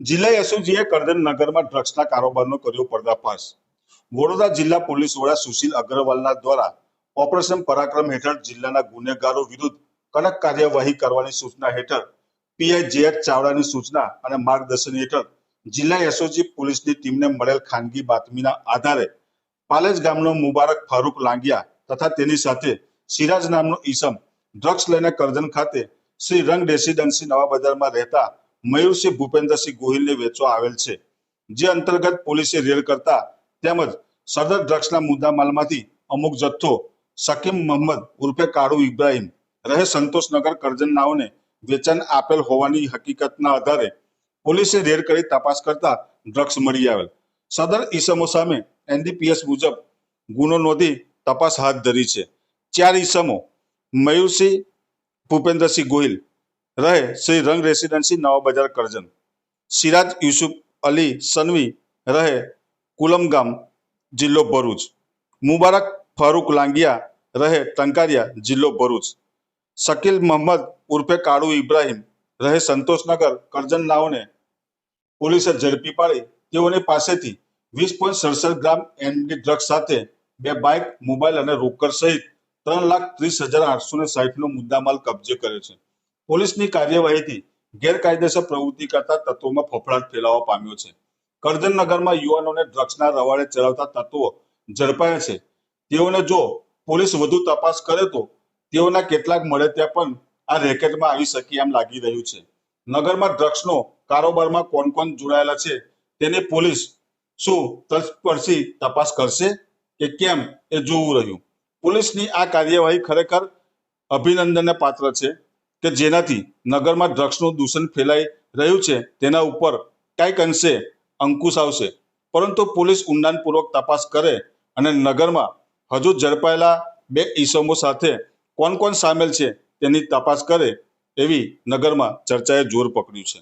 જિલ્લા એસઓજીએ કરજણ નગરમાં ડ્રગ્સના કારોબારનો કર્યો પર્દાફાશ. વડોદરા જિલ્લા પોલીસ વડા સુશીલ અગ્રવાલના દ્વારા ઓપરેશન પરાક્રમ હેઠળ જિલ્લાના ગુનેગારો વિરુદ્ધ કડક કાર્યવાહી કરવાની સૂચના હેઠળ પીઆઈ જે ચાવડાની સૂચના અને માર્ગદર્શન હેઠળ જિલ્લા એસઓજી પોલીસની ટીમને મળેલ ખાનગી બાતમીના આધારે પાલેજ ગામનો મુબારક ફારૂક લાંગિયા તથા તેની સાથે સિરાજ નામનો ઈસમ ડ્રગ્સ લઈને કરજણ ખાતે શ્રી રંગ રેસિડેન્સી નવા બજારમાં રહેતા મયુરસિંહ ભૂપેન્દ્રસિંહ ગોહિલને વેચવા આવેલ છે. જે અંતર્ગત પોલીસે રેડ કરતા તેમજ સદર ડ્રગ્સના મુદ્દામાલમાંથી અમુક જથ્થો શકીમ મોહમ્મદ ઉર્ફે કાળુ ઇબ્રાહિમ રહે સંતોષનગર કરજન નાઓને વેચાણ આપેલ હોવાની હકીકતના આધારે પોલીસે રેડ કરી તપાસ કરતા ડ્રગ્સ મળી આવેલ. સદર ઈસમો સામે એનડીપીએસ મુજબ ગુનો નોંધી તપાસ હાથ ધરી છે. ચાર ઈસમો મયુરસિંહ ભૂપેન્દ્રસિંહ ગોહિલ રહે. શ્રી રંગ રેસિડેન્સી નવા બજાર કરજણ. સિરાજ યુસુફ અલી સનવી રહે કુલમગામ જિલ્લો ભરૂચ. મુબારક ફારૂક લાંગિયા રહે ટંકારિયા જિલ્લો ભરૂચ. શકીલ મોહમ્મદ ઉર્ફે કાળુ ઇબ્રાહિમ રહે સંતોષનગર કરજણ નાઓને પોલીસે ઝડપી પાડી. તેઓની પાસેથી વીસ પોઈન્ટ સડસઠ ગ્રામ એનડી ડ્રગ્સ સાથે બે બાઇક, મોબાઈલ અને રોકડ સહિત ત્રણ લાખ ત્રીસ હજાર આઠસો ને સાહીઠ નો મુદ્દામાલ કબજે કર્યો છે. પોલીસની કાર્યવાહીથી ગેરકાયદેસર પ્રવૃત્તિ કરતા તત્વોમાં ફફડાટ ફેલાવા પામ્યો છે. કરજણનગરમાં યુવાનોને ડ્રગ્સના રવાડે ચડાવતા તત્વો ઝડપાયા છે. તેઓને જો પોલીસ વધુ તપાસ કરે તો તેઓના કેટલાક મળે ત્યાં પણ આ રેકેટમાં આવી શકે એમ લાગી રહ્યું છે. નગરમાં ડ્રગ્સનો કારોબારમાં કોણ કોણ જોડાયેલા છે તેની પોલીસ શું તલસ્પર્શી તપાસ કરશે કે કેમ એ જોવું રહ્યું. પોલીસની આ કાર્યવાહી ખરેખર અભિનંદનને પાત્ર છે. કે જેનાથી નગરમાં ડ્રગ્સનું દૂષણ ફેલાઈ રહ્યું છે, તેના ઉપર કંઈક અંશે અંકુશ આવશે. પરંતુ પોલીસ ઊંડાણપૂર્વક તપાસ કરે અને નગરમાં હજુ ઝડપાયેલા બે ઈસમો સાથે કોણ કોણ સામેલ છે તેની તપાસ કરે એવી નગરમાં ચર્ચાએ જોર પકડ્યું છે.